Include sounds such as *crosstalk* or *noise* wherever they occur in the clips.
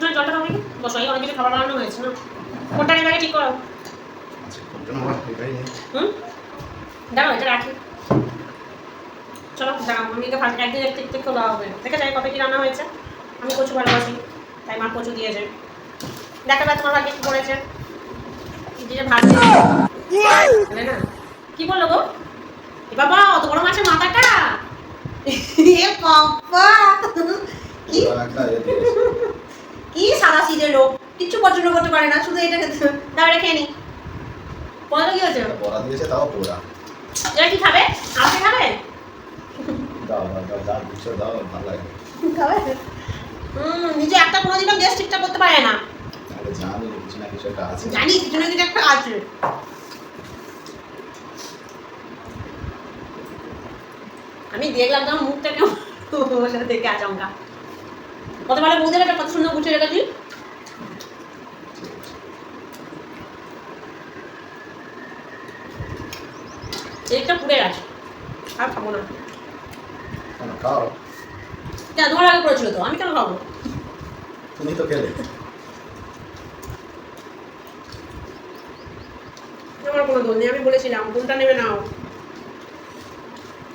জলটা খাব বসো অনেক কিছু খাবার বানানো হয়েছে, না? কোনটা নেবে ঠিক করো। হুম? দাঁড়াও, এটা রাখি। চলো, দাঁড়াও মামিকে ভাত একদিন একটু একটু খোলা হবে। দেখে যাই কবে কি রান্না হয়েছে। আমি কচু ভালোবাসি, তাই মা কচু দিয়েছে দেখা যাক তোমার ভাগ্যে কি করেছে। দিয়ে না? কি বলল গো? এ বাবা, অত বড় মাছের মাথাটা? এ বাবা! কি এবার একটা এ দিয়েছে। কি সাদা সিজে লোক কিচ্ছু পছন্দ করতে পারে না শুধু এটা খেতে দাও এটা খেয়ে নি। বলো কি হয়েছে? বড়া দিয়েছে তাও পোড়া এটা কি খাবে? আপনি খাবে? দাও দাও দাও দিচ্ছ দাও ভালো লাগে। খাবে? হুম নিজে একটা কোনোদিনও গ্যাস ঠিকঠাক করতে পারে না। জানি কিছু না কিছু একটা আছে। জানি কিছু না কিছু একটা আছে। আমি দেখলাম তোমার মুখটা কেমন। দেখে আচমকা। কত ভালো বৌদের একটা কত সুন্দর গুছিয়ে রেখেছি একটা পুড়ে গেছে। আর খাব না। খাও? কেন তোমার আগে করেছিল তো আমি কেন খাব? তুমি তো খেলে। আমার কোনো দোষ নেই আমি বলেছিলাম কোনটা নেবে নাও।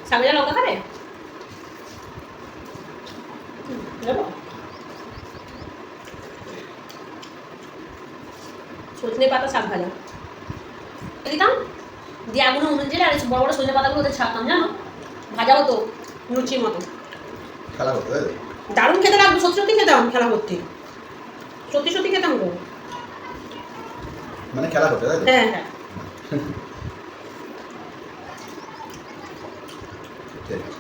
সামনে লঙ্কা খাবে হুম, দেবো সজনে পাতা শাক ভাজা দিতাম দিয়ে আগুনে উনুন জেলে আর বড় বড় সজনে পাতাগুলো ওদের ছাড়তাম জানো? ভাজা হতো লুচির মতো। খেলা হতো দারুণ খেতে লাগতো সত্যি সত্যি খেতাম খেলা করতে। সত্যি সত্যি খেতাম গো। মানে খেলা করতে হ্যাঁ হ্যাঁ *laughs* ঠিক আছে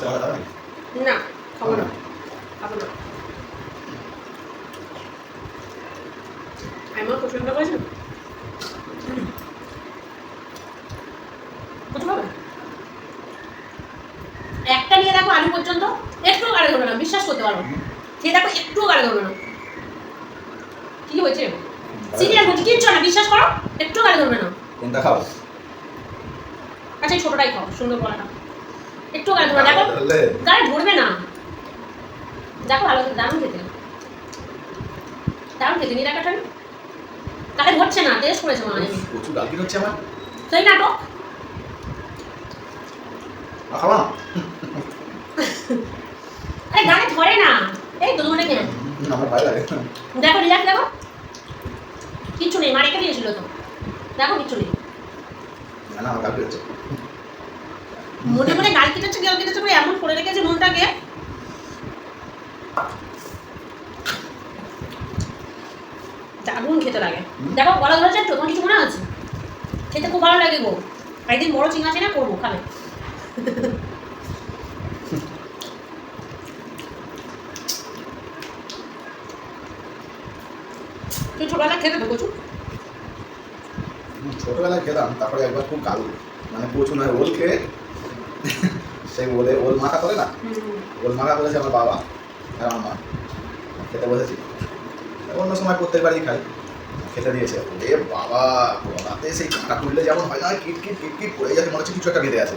খাবে না খাব না। খাব না। আমার পছন্দ করেছেন? একটা নিয়ে দেখো আলু পর্যন্ত একটু গাড়ি ধরবে না বিশ্বাস করতে পারো। খেয়ে দেখো একটু গাড়ি ধরবে না। কি হয়েছে সিরিয়াল বলছি কিচ্ছু না বিশ্বাস করো একটু গাড়ি ধরবে না। কোনটা খাও? আচ্ছা এই ছোটটাই খাও সুন্দর কলাটা একটু গাড়ি ধরবে না দেখো গায়ে ধরবে না। দেখো ভালো দারুণ খেতে। দারুণ খেতে দেখাটা তাকে ধরছে না টেস্ট করেছে মনে হয় প্রচুর গালকিন হচ্ছে আমার। সেই নাটক। আর আরে গায়ে ধরে না। এই তো তোমার কেন? আমার ভালো লাগে। দেখো রিলাক্স দেখো। কিচ্ছু নেই মা রেখে দিয়েছিল তো। দেখো কিচ্ছু নেই। না না আমার গালকি হচ্ছে মনে মনে গাল কেটেছে গাল কেটেছে করে এমন করে রেখেছে নুনটাকে দারুণ খেতে লাগে। দেখো, গলা ধরেছে তো, তোমার কিছু মনে আছে? খেতে খুব ভালো লাগে গো। একদিন বড় চিংড়া চিনা করব, খাবে। তুই ছোটবেলা খেতে তো কচু ছোটবেলায় খেলাম তারপরে একবার খুব কালো। মানে প্রচুর নয় ওল খেয়ে সেই ওলে ওল মাখা করে না? ওল মাখা করেছে আমার বাবা আর আমার মা খেতে বসেছি। অন্য সময় প্রত্যেকবারই খাই খেতে দিয়েছে। এ বাবা রাতে সেই কাঁটা খুললে যেমন হয় না কিট কিট কিট কিট পড়ে যাচ্ছে মনে হচ্ছে কিছু একটা বেঁধে আছে।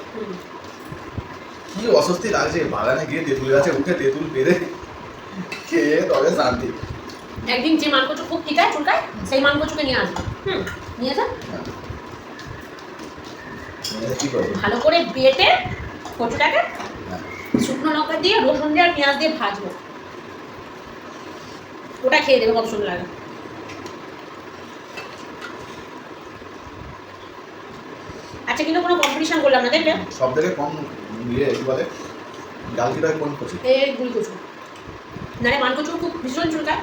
কি অস্বস্তি লাগছে বাগানে গিয়ে তেঁতুল গাছে উঠে তেঁতুল পেরে খেয়ে তবে শান্তি। একদিন যে মানকচু খুব টিকায় চুলকায় সেই মানকচুকে নিয়ে আসবে। হুম নিয়ে যা। হ্যাঁ। ভালো করে বেটে কচুটাকে। শুকনো লঙ্কা দিয়ে রসুন দিয়ে আর পেঁয়াজ দিয়ে ভাজবো। ওটা খেয়ে দেবে কত সুন্দর লাগে। আচ্ছা কিন্তু কোনো কম্পিটিশন করলাম না দেখবে? সব থেকে কম ইয়ে কি বলে? ডালকিটা কোন কচু? এই গুলি কচু। নারে মানকচু খুব ভীষণ চুলকায়।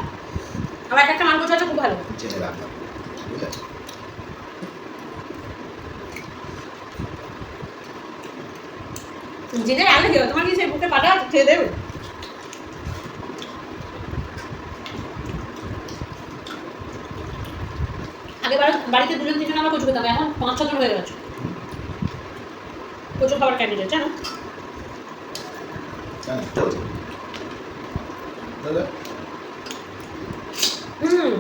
আবার একটা একটা মানকচু আছে খুব ভালো। জেনে রাখলাম। জেনে আগে খেয়ে তোমার কি সেই বুকে পাটা খেয়ে দেবে? আগে বাড়িতে দুজন তিনজন আমরা কচু খেতাম এখন পাঁচ ছজন হয়ে গেছে। প্রচুর খাবার ক্যান্ডিডেট জানো? হুম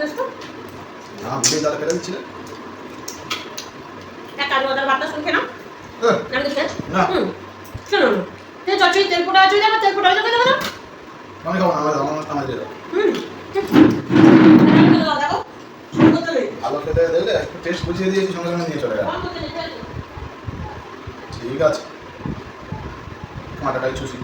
বেশ তো। না ভিডিও তাহলে ফেলে এক আলু আদার ভাতটা শুনছে না আমি তো না। হুম শোনো না তুই চচ্চড়ি তেল পোটা আছে যাবে তেল পোটা যাবে যাবে আমি খাব না আমার আমার আমার খেতে দিলে একটু টেস্ট বুঝিয়ে দিয়েছি সঙ্গে নিয়ে চলে ঠিক আছে। মাটাটাই চুষি।